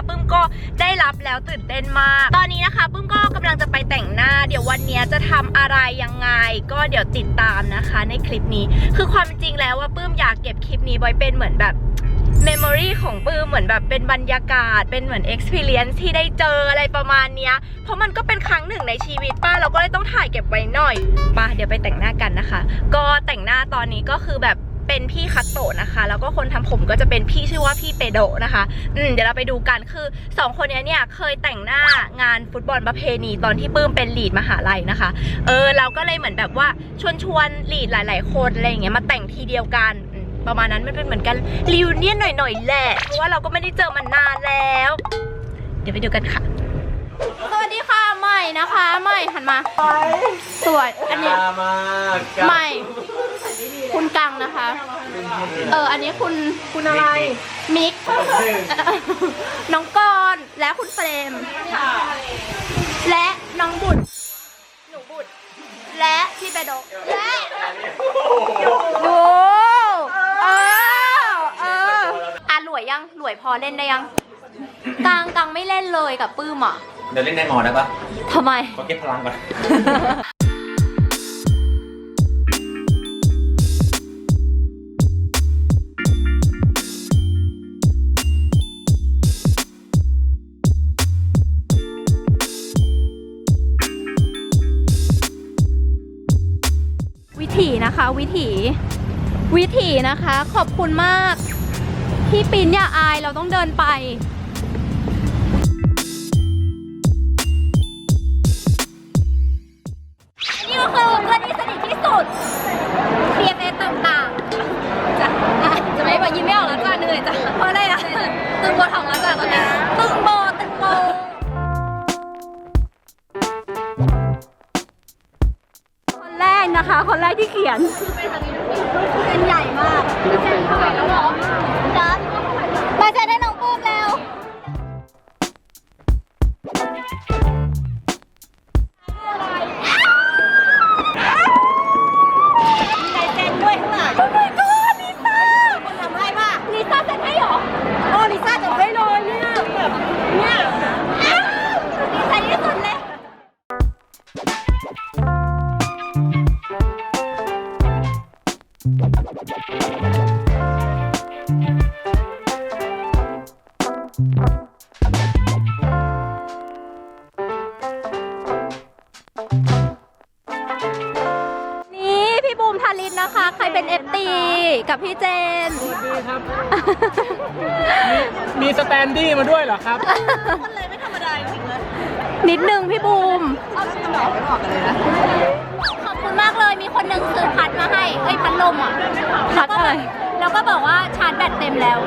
นะคะปื้มก็ได้รับแล้วตื่นเต้นมาก ตอนนี้นะคะปื้มก็กำลังจะไปแต่งหน้า เดี๋ยววันนี้จะทำอะไรยังไง ก็เดี๋ยวติดตามนะคะในคลิปนี้ คือความจริงแล้วว่าปื้มอยากเก็บคลิปนี้ไว้เป็นเหมือนแบบเมมโมรีของปื้มเหมือนแบบเป็นบรรยากาศ เป็นเหมือน experience ที่ได้เจออะไรประมาณเนี้ย เพราะมันก็เป็นครั้งหนึ่งในชีวิตป้าเราก็เลยต้องถ่ายเก็บไว้หน่อยป้าเดี๋ยวไปแต่งหน้ากันนะคะ ก็แต่งหน้าตอนนี้ก็คือแบบ เป็นพี่คัตโตะนะคะ แล้วก็คนทำผมก็จะเป็นพี่ชื่อว่าพี่เปโดะนะคะอืมเดี๋ยวเราไปดูกันคือสองคนเนี้ยเนี่ยเคยแต่งหน้างานฟุตบอลประเพณีตอนที่ปื้มเป็นลีดมหาลัยนะคะ เออเราก็เลยเหมือนแบบว่าชวนชวนๆลีดหลาย ๆ คนอะไรอย่างเงี้ยมาแต่งทีเดียวกันอืมประมาณนั้นมันเป็นเหมือนกันรีวิเนียนหน่อยๆแหละเพราะว่าเราก็ไม่ได้เจอมันนานแล้ว เดี๋ยวไปดูกันค่ะสวัสดีค่ะใหม่นะคะใหม่หันมา สวยอันนี้มาใหม่คุณกัง นะคะ เออ อันนี้คุณคุณอะไร มิก น้องกรณ์และคุณเฟรม และน้องบุตรหนูบุตร และพี่เบโดกและดูเออเอออะหลวยยังหลวยพอเล่นได้ยังกังกังไม่เล่นเลยกับปื้มอะ เดี๋ยวเล่นในมอได้ปะทำไม ขอเก็บพลังก่อน นะคะ วิถีวิถีนะคะ ขอบคุณมาก ที่ปินอย่าอายเราต้องเดินไป นแรกนะคะ คนแรกที่เขียนเป็นใหญ่มากเป็นเท่าไหร่แล้วหรอจัดมาเจอได้น้อง มีมีสแตนดี้มาด้วยเหรอครับนิดนึงพี่บูมขอบคุณมากเลยมีคนหนึ่งซื้อพัดมาให้เอ้ยพัดลมอะพัดอะไร แล้วก็บอกว่าชาร์จแบตเต็มแล้ว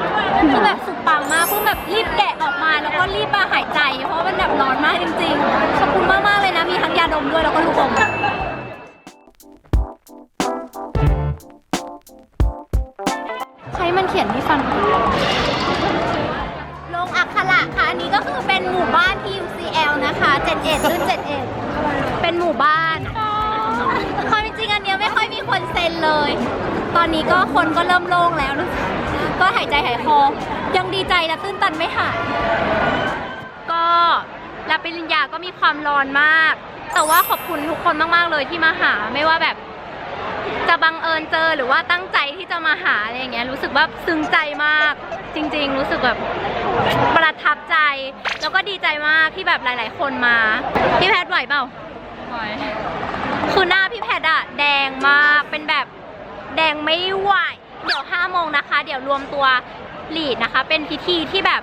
คือแบบสุดปังมากเพิ่งแบบรีบแกะออกมาแล้วก็รีบมาหายใจ เพราะว่ามันแบบร้อนมากจริงๆ ขอบคุณมากมากๆเลยนะมีทั้งยาดมด้วยแล้วก็ลูกอมใช้ มันเขียนที่ฟังลงอักขระค่ะ อันนี้ก็คือเป็นหมู่บ้านที่ UCL นะคะ 71รุ่น71 เป็นหมู่บ้านความจริงอันเนี้ยไม่ค่อยมีคนเซ็นเลย ตอนนี้ก็คนก็เริ่มโล่งแล้วกก็หายใจหายคอ ยังดีใจและตื้นตันไม่หายก็รับปริญญาก็มีความร้อนมาก แต่ว่าขอบคุณทุกคนมาก ๆ เลยที่มาหาไม่ว่าแบบ จะบังเอิญเจอหรือว่าตั้งใจที่จะมาหาอะไรอย่างเงี้ยรู้สึกว่าซึ้งใจมากจริง ๆ รู้สึกแบบประทับใจ แล้วก็ดีใจมากที่แบบหลาย ๆ คนมาพี่แพทย์ไหวเปล่าไหวคือหน้าพี่แพทย์อะแดงมากเป็นแบบแดงไม่ไหวเดี๋ยว5โมงนะคะ เดี๋ยวรวมตัวลีดนะคะ เป็นพิธีที่แบบ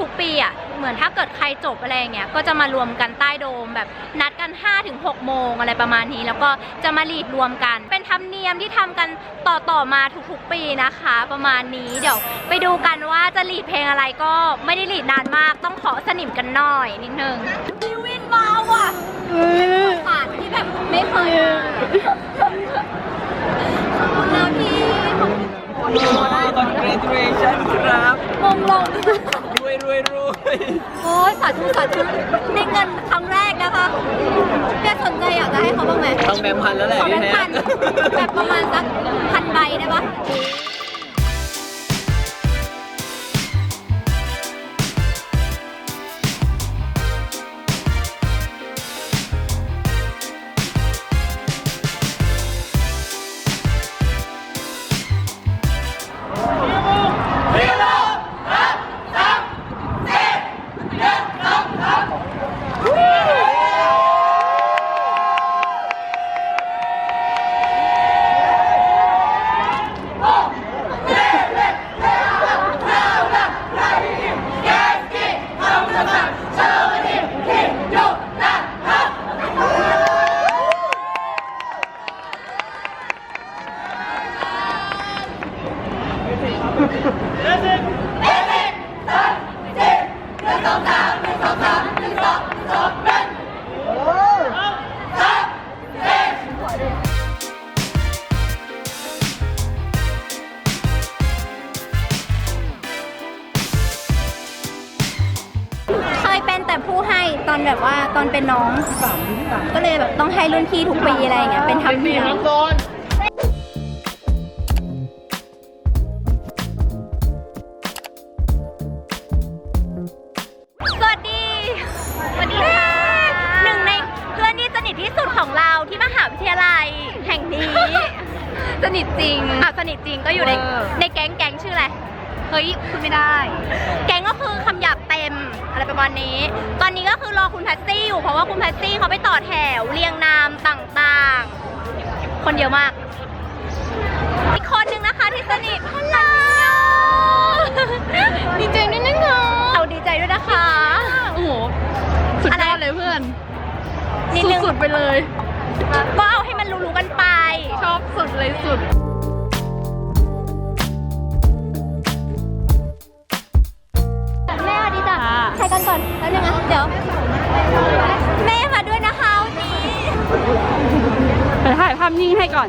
ทุกๆปีอะเหมือนถ้าเกิดใครจบอะไรอย่างเงี้ยก็จะมารวมกันใต้โดมแบบนัดกัน5ถึง6โมงอะไรประมาณนี้ แล้วก็จะมาลีดรวมกัน เป็นธรรมเนียมที่ทำกันต่อต่อๆมาทุกๆปีนะคะ ประมาณนี้เดี๋ยวไปดูกันว่าจะลีดเพลงอะไรก็ไม่ได้ลีดนานมากต้องขอสนิมกันหน่อยนิดนึงพี่วินมาว่ะผ่านที่แบบไม่เคยมาขอบคุณนะพี่ ตอน graduation ครับมงลงรวยรวยรวยโอ้ยสาธุสาธุได้เงินครั้งแรกนะคะแกสนใจอยากจะให้เขาบ้างไหมต้องแบงค์พันแล้วแหละขอแบพี่งค์แพพันทแบบประมาณสักพันใบได้ปะ เคยเป็นแต่ผู้ให้ตอนแบบว่าตอนเป็นน้อง ก็เลยแบบต้องให้รุ่นพี่ทุกปีอะไรอย่างเงี้ยเป็นทัพเทียม ก่อน ที่มหาวิทยาลัยแห่งนี้ สนิทจริง อะสนิทจริงก็อยู่ในในแก๊งแก๊งชื่ออะไร เฮ้ยคุณไม่ได้ แก๊งก็คือคำหยาบเต็มอะไรประมาณนี้ ตอนนี้ก็คือรอคุณแพตตี้อยู่เพราะว่าคุณแพตตี้เขาไปต่อแถวเรียงนามต่างๆ คนเยอะมาก อีกคนนึงนะคะที่สนิทฮัลโหลดีใจด้วยนะคะเราดีใจด้วยนะคะ โอ้โห สุดยอดเลยเพื่อน นิดนึง สุดๆไปเลย ก็เอาให้มันรู้ๆกันไป ชอบสุดเลยสุด แม่สวัสดีจ้ะใครกันก่อนแล้วยังไงเดี๋ยว แม่มาด้วยนะคะวันนี้ ไปถ่ายภาพนิ่งให้ก่อน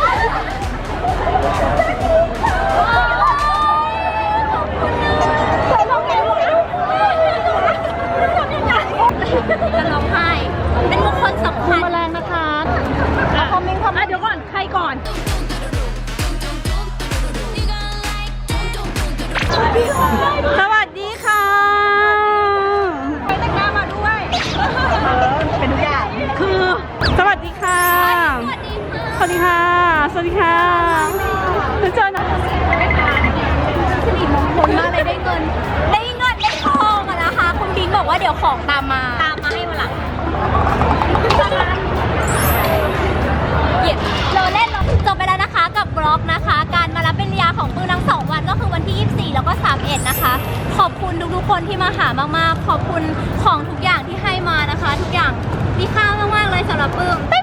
คุณค่ะแล้วเจอนะสิริมากเลยได้เงิน ได้เงินได้ทองอะนะคะ คุณบิงบอกว่าเดี๋ยวของตามมา ตามมาให้มาหลังเหยียดเราเล่นเราจบไปแล้วนะคะ กับบล็อกนะคะ การมารับเป็นยาของมือทั้งสองวันก็คือวันที่ 24 แล้วก็ 31 นะคะ ขอบคุณทุกๆคนที่มาหามากๆ ขอบคุณของทุกอย่างที่ให้มานะคะ ทุกอย่างมีค่ามากๆเลยสำหรับปื้ม